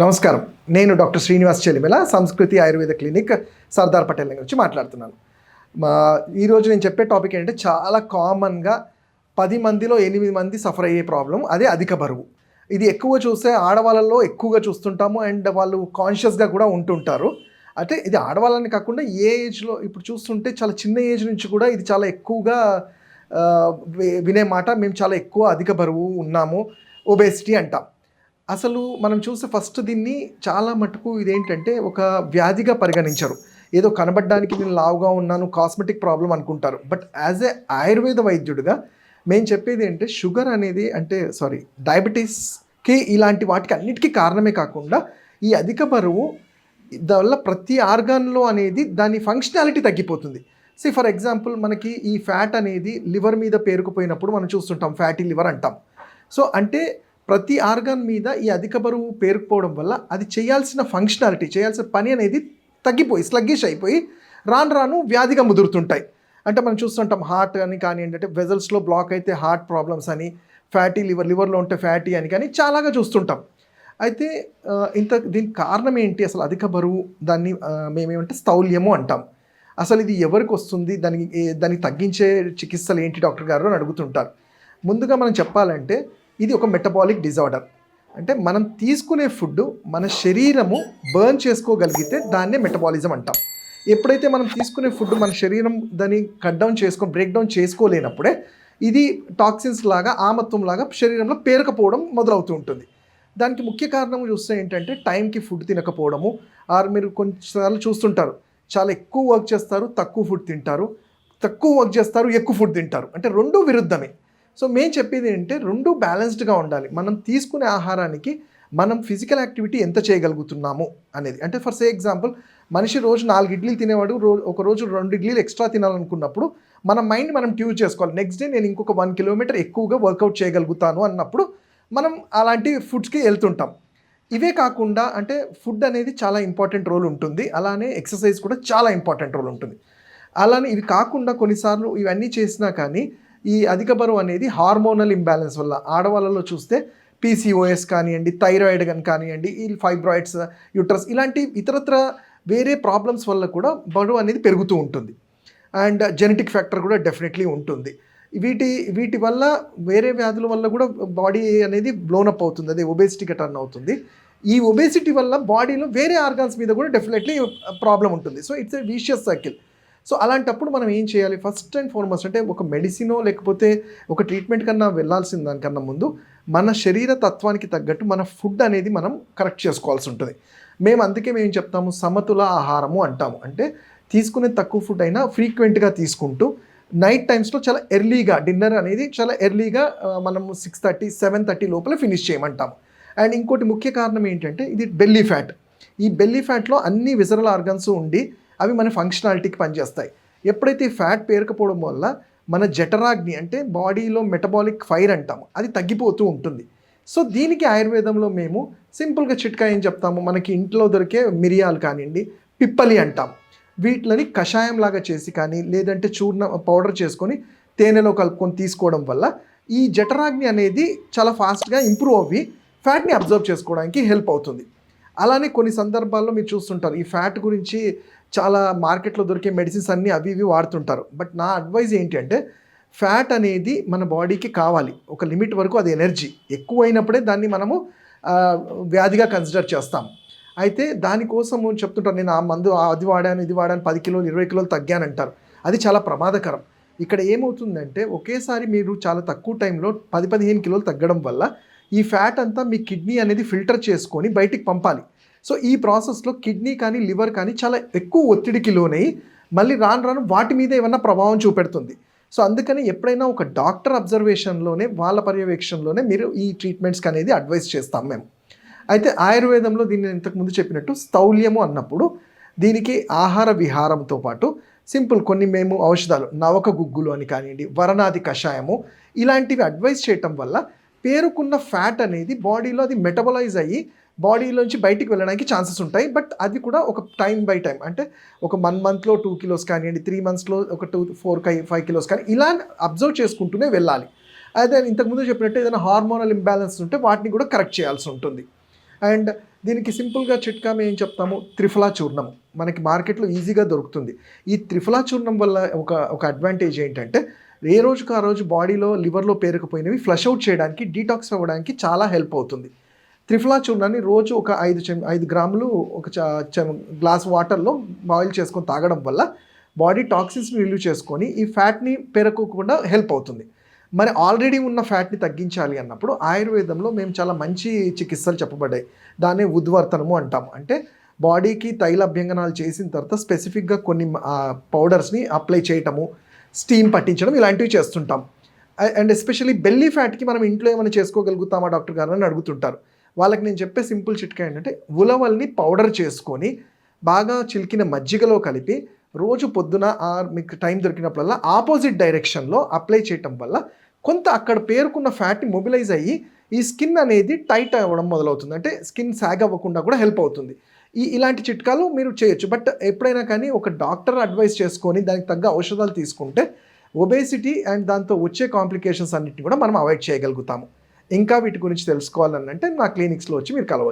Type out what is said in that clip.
నమస్కారం. నేను డాక్టర్ శ్రీనివాస్ చెలిమెల సంస్కృతి ఆయుర్వేద క్లినిక్ సర్దార్ పటేల్ గురించి మాట్లాడుతున్నాను. మా ఈరోజు నేను చెప్పే టాపిక్ ఏంటంటే చాలా కామన్గా పది మందిలో ఎనిమిది మంది సఫర్ అయ్యే ప్రాబ్లం అదే అధిక బరువు. ఇది ఎక్కువ చూస్తే ఆడవాళ్ళలో ఎక్కువగా చూస్తుంటాము అండ్ వాళ్ళు కాన్షియస్గా కూడా ఉంటుంటారు. అంటే ఇది ఆడవాళ్ళని కాకుండా ఏ ఏజ్లో ఇప్పుడు చూస్తుంటే చాలా చిన్న ఏజ్ నుంచి కూడా ఇది చాలా ఎక్కువగా వినే మాట మేము చాలా ఎక్కువ అధిక బరువు ఉన్నాము. ఒబేసిటీ అంటాం. అసలు మనం చూస్తే ఫస్ట్ దీన్ని చాలా మటుకు ఇదేంటంటే ఒక వ్యాధిగా పరిగణించరు. ఏదో కనబడడానికి నేను లావుగా ఉన్నాను కాస్మెటిక్ ప్రాబ్లం అనుకుంటారు. బట్ యాజ్ ఏ ఆయుర్వేద వైద్యుడిగా మేము చెప్పేది ఏంటంటే షుగర్ అనేది అంటే సారీ డయాబెటీస్కి ఇలాంటి వాటికి అన్నిటికీ కారణమే కాకుండా ఈ అధిక బరువు దానివల్ల ప్రతి ఆర్గాన్లో అనేది దాని ఫంక్షనాలిటీ తగ్గిపోతుంది. సి ఫర్ ఎగ్జాంపుల్ మనకి ఈ ఫ్యాట్ అనేది లివర్ మీద పేరుకుపోయినప్పుడు మనం చూస్తుంటాం ఫ్యాటీ లివర్ అంటాం. సో అంటే ప్రతి ఆర్గాన్ మీద ఈ అధిక బరువు పేరుకుపోవడం వల్ల అది చేయాల్సిన ఫంక్షనాలిటీ చేయాల్సిన పని అనేది తగ్గిపోయి స్లగ్గిష్ అయిపోయి రాను రాను వ్యాధిగా ముదురుతుంటాయి. అంటే మనం చూస్తుంటాం హార్ట్ అని కానీ అంటే వెజల్స్లో బ్లాక్ అయితే హార్ట్ ప్రాబ్లమ్స్ అని ఫ్యాటీ లివర్ లివర్లో ఉంటే ఫ్యాటీ అని కానీ చాలాగా చూస్తుంటాం. అయితే ఇంత దీనికి కారణం ఏంటి? అసలు అధిక బరువు దాన్ని మేమేమంటే స్థౌల్యము అంటాం. అసలు ఇది ఎవరికి వస్తుంది? దానికి దానికి తగ్గించే చికిత్సలు ఏంటి డాక్టర్ గారు అని అడుగుతుంటారు. ముందుగా మనం చెప్పాలంటే ఇది ఒక మెటబాలిక్ డిజార్డర్ అంటే మనం తీసుకునే ఫుడ్ మన శరీరము బర్న్ చేసుకోగలిగితే దాన్నే మెటబాలిజం అంటాం. ఎప్పుడైతే మనం తీసుకునే ఫుడ్ మన శరీరం దాన్ని కట్ డౌన్ చేసుకొని బ్రేక్ డౌన్ చేసుకోలేనప్పుడే ఇది టాక్సిన్స్ లాగా ఆమత్వం లాగా శరీరంలో పేరకపోవడం మొదలవుతూ ఉంటుంది. దానికి ముఖ్య కారణం చూస్తే ఏంటంటే టైంకి ఫుడ్ తినకపోవడము. ఆర్ మీరు కొంచెంసార్లు చూస్తుంటారు చాలా ఎక్కువ వర్క్ చేస్తారు తక్కువ ఫుడ్ తింటారు తక్కువ వర్క్ చేస్తారు ఎక్కువ ఫుడ్ తింటారు. అంటే రెండూ విరుద్ధమే. సో మేము చెప్పేది ఏంటంటే రెండు బ్యాలెన్స్డ్గా ఉండాలి. మనం తీసుకునే ఆహారానికి మనం ఫిజికల్ యాక్టివిటీ ఎంత చేయగలుగుతున్నాము అనేది. అంటే ఫర్ సే ఎగ్జాంపుల్ మనిషి రోజు నాలుగు ఇడ్లీలు తినేవాడు రో ఒక రోజు రెండు ఇడ్లీలు ఎక్స్ట్రా తినాలనుకున్నప్పుడు మన మైండ్ మనం ట్యూజ్ చేసుకోవాలి. నెక్స్ట్ డే నేను ఇంకొక వన్ కిలోమీటర్ ఎక్కువగా వర్కౌట్ చేయగలుగుతాను అన్నప్పుడు మనం అలాంటి ఫుడ్స్కి వెళ్తుంటాం. ఇవే కాకుండా అంటే ఫుడ్ అనేది చాలా ఇంపార్టెంట్ రోల్ ఉంటుంది. అలానే ఎక్సర్సైజ్ కూడా చాలా ఇంపార్టెంట్ రోల్ ఉంటుంది. అలానే ఇవి కాకుండా కొన్నిసార్లు ఇవన్నీ చేసినా కానీ ఈ అధిక బరువు అనేది హార్మోనల్ ఇంబ్యాలెన్స్ వల్ల ఆడవాళ్ళలో చూస్తే పీసీఓఎస్ కానివ్వండి థైరాయిడ్ కానీ కానివ్వండి ఈ ఫైబ్రాయిడ్స్ యూట్రస్ ఇలాంటి ఇతరత్ర వేరే ప్రాబ్లమ్స్ వల్ల కూడా బరువు అనేది పెరుగుతూ ఉంటుంది. అండ్ జెనెటిక్ ఫ్యాక్టర్ కూడా డెఫినెట్లీ ఉంటుంది. వీటి వీటి వల్ల వేరే వ్యాధుల వల్ల కూడా బాడీ అనేది బ్లోనప్ అవుతుంది. అదే ఒబేసిటీగా టర్న్ అవుతుంది. ఈ ఒబేసిటీ వల్ల బాడీలో వేరే ఆర్గాన్స్ మీద కూడా డెఫినెట్లీ ప్రాబ్లం ఉంటుంది. So it's a vicious circle. So అలాంటప్పుడు మనం ఏం చేయాలి? ఫస్ట్ అండ్ ఫార్మోస్ట్ అంటే ఒక మెడిసినో లేకపోతే ఒక ట్రీట్మెంట్ కన్నా వెళ్ళాల్సిన దానికన్నా ముందు మన శరీర తత్వానికి తగ్గట్టు మన ఫుడ్ అనేది మనం కరెక్ట్ చేసుకోవాల్సి ఉంటుంది. మేము అందుకే మేము చెప్తాము? సమతుల ఆహారము అంటాము. అంటే తీసుకునే తక్కువ ఫుడ్ అయినా ఫ్రీక్వెంట్గా తీసుకుంటూ నైట్ టైమ్స్లో చాలా ఎర్లీగా డిన్నర్ అనేది చాలా ఎర్లీగా మనం సిక్స్ థర్టీ సెవెన్ థర్టీ లోపల ఫినిష్ చేయమంటాము. అండ్ ఇంకోటి ముఖ్య కారణం ఏంటంటే ఇది బెల్లీ ఫ్యాట్ ఈ బెల్లీ ఫ్యాట్లో అన్ని విజరల్ ఆర్గన్స్ ఉండి అవి మన ఫంక్షనాలిటీకి పనిచేస్తాయి. ఎప్పుడైతే ఈ ఫ్యాట్ పేరకపోవడం వల్ల మన జఠరాగ్ని అంటే బాడీలో మెటబాలిక్ ఫైర్ అంటాము అది తగ్గిపోతూ ఉంటుంది. సో దీనికి ఆయుర్వేదంలో మేము సింపుల్గా చిట్కా ఏం చెప్తాము? మనకి ఇంట్లో దొరికే మిరియాలు కానివ్వండి పిప్పలి అంటాం వీటిని కషాయం లాగా చేసి కానీ లేదంటే చూర్ణ పౌడర్ చేసుకొని తేనెలో కలుపుకొని తీసుకోవడం వల్ల ఈ జఠరాగ్ని అనేది చాలా ఫాస్ట్గా ఇంప్రూవ్ అవ్వి ఫ్యాట్ని అబ్జర్వ్ చేసుకోవడానికి హెల్ప్ అవుతుంది. అలానే కొన్ని సందర్భాల్లో మీరు చూస్తుంటారు. ఈ ఫ్యాట్ గురించి చాలా మార్కెట్లో దొరికే మెడిసిన్స్ అన్నీ అవి ఇవి వాడుతుంటారు. బట్ నా అడ్వైజ్ ఏంటి అంటే ఫ్యాట్ అనేది మన బాడీకి కావాలి. ఒక లిమిట్ వరకు అది ఎనర్జీ. ఎక్కువైనప్పుడే దాన్ని మనము వ్యాధిగా కన్సిడర్ చేస్తాం. అయితే దానికోసము చెప్తుంటారు. నేను ఆ మందు ఆ అది వాడాను ఇది వాడాను పది కిలోలు ఇరవై కిలోలు తగ్గానంటారు. అది చాలా ప్రమాదకరం. ఇక్కడ ఏమవుతుందంటే ఒకేసారి మీరు చాలా తక్కువ టైంలో పది పదిహేను కిలోలు తగ్గడం వల్ల ఈ ఫ్యాట్ అంతా మీ కిడ్నీ అనేది ఫిల్టర్ చేసుకొని బయటికి పంపాలి. సో ఈ ప్రాసెస్లో కిడ్నీ కానీ లివర్ కానీ చాలా ఎక్కువ ఒత్తిడికి లోనై మళ్ళీ రాను రాను వాటి మీద ఏమన్నా ప్రభావం చూపెడుతుంది. సో అందుకని ఎప్పుడైనా ఒక డాక్టర్ అబ్జర్వేషన్లోనే వాళ్ళ పర్యవేక్షణలోనే మీరు ఈ ట్రీట్మెంట్స్కి అనేది అడ్వైస్ చేస్తాం మేము. అయితే ఆయుర్వేదంలో దీన్ని ఇంతకుముందు చెప్పినట్టు స్థౌల్యము అన్నప్పుడు దీనికి ఆహార విహారంతో పాటు సింపుల్ కొన్ని మేము ఔషధాలు నవక గుగ్గులు అని కానివ్వండి వరణాది కషాయము ఇలాంటివి అడ్వైస్ చేయటం వల్ల పేరుకున్న ఫ్యాట్ అనేది బాడీలో అది మెటబలైజ్ అయ్యి బాడీలోంచి బయటికి వెళ్ళడానికి ఛాన్సెస్ ఉంటాయి. బట్ అది కూడా ఒక టైం బై టైం అంటే ఒక వన్ మంత్లో టూ కిలోస్ కానివ్వండి త్రీ మంత్స్లో ఒక టూ ఫోర్ కై ఫైవ్ కిలోస్ కానీ ఇలా అబ్జర్వ్ చేసుకుంటూనే వెళ్ళాలి. అదే ఇంతకుముందు చెప్పినట్టు ఏదైనా హార్మోనల్ ఇంబ్యాలెన్స్ ఉంటే వాటిని కూడా కరెక్ట్ చేయాల్సి ఉంటుంది. అండ్ దీనికి సింపుల్గా చిట్కా మేము ఏం చెప్తాము? త్రిఫలా చూర్ణం మనకి మార్కెట్లో ఈజీగా దొరుకుతుంది. ఈ త్రిఫలా చూర్ణం వల్ల ఒక ఒక అడ్వాంటేజ్ ఏంటంటే ఏ రోజుకు ఆ రోజు బాడీలో లివర్లో పేరుకుపోయినవి ఫ్లష్ అవుట్ చేయడానికి డీటాక్స్ అవ్వడానికి చాలా హెల్ప్ అవుతుంది. త్రిఫలా చూర్ణాన్ని రోజు ఒక ఐదు చెం ఐదు గ్రాములు ఒక చెం- గ్లాస్ వాటర్లో బాయిల్ చేసుకొని తాగడం వల్ల బాడీ టాక్సిన్స్ని రిలీవ్ చేసుకొని ఈ ఫ్యాట్ని పెరగకుండా హెల్ప్ అవుతుంది. మరి ఆల్రెడీ ఉన్న ఫ్యాట్ని తగ్గించాలి అన్నప్పుడు ఆయుర్వేదంలో మేము చాలా మంచి చికిత్సలు చెప్పబడ్డాయి. దాన్ని ఉద్వర్తనము అంటాం అంటే బాడీకి తైల అభ్యంగనాలు చేసిన తర్వాత స్పెసిఫిక్గా కొన్ని పౌడర్స్ని అప్లై చేయటము స్టీమ్ పట్టించడం ఇలాంటివి చేస్తుంటాం. అండ్ ఎస్పెషల్లీ బెల్లీ ఫ్యాట్కి మనం ఇంట్లో ఏమైనా చేసుకోగలుగుతామా డాక్టర్ గారు అని అడుగుతుంటారు. వాళ్ళకి నేను చెప్పే సింపుల్ చిట్కా ఏంటంటే ఉలవల్ని పౌడర్ చేసుకొని బాగా చిలికిన మజ్జిగలో కలిపి రోజు పొద్దున ఆ మీకు టైం దొరికినప్పుడల్లా ఆపోజిట్ డైరెక్షన్లో అప్లై చేయటం వల్ల కొంత అక్కడ పేరుకున్న ఫ్యాట్ని మొబిలైజ్ అయ్యి ఈ స్కిన్ అనేది టైట్ అవ్వడం మొదలవుతుంది. అంటే స్కిన్ సాగ్ అవ్వకుండా కూడా హెల్ప్ అవుతుంది. ఈ ఇలాంటి చిట్కాలు మీరు చేయొచ్చు. బట్ ఎప్పుడైనా కానీ ఒక డాక్టర్ అడ్వైస్ చేసుకొని దానికి తగ్గ ఔషధాలు తీసుకుంటే ఒబేసిటీ అండ్ దాంతో వచ్చే కాంప్లికేషన్స్ అన్నిటిని కూడా మనం అవాయిడ్ చేయగలుగుతాము. ఇంకా వీటి గురించి తెలుసుకోవాలని అంటే నా క్లినిక్స్లో వచ్చి మీరు కలవచ్చు.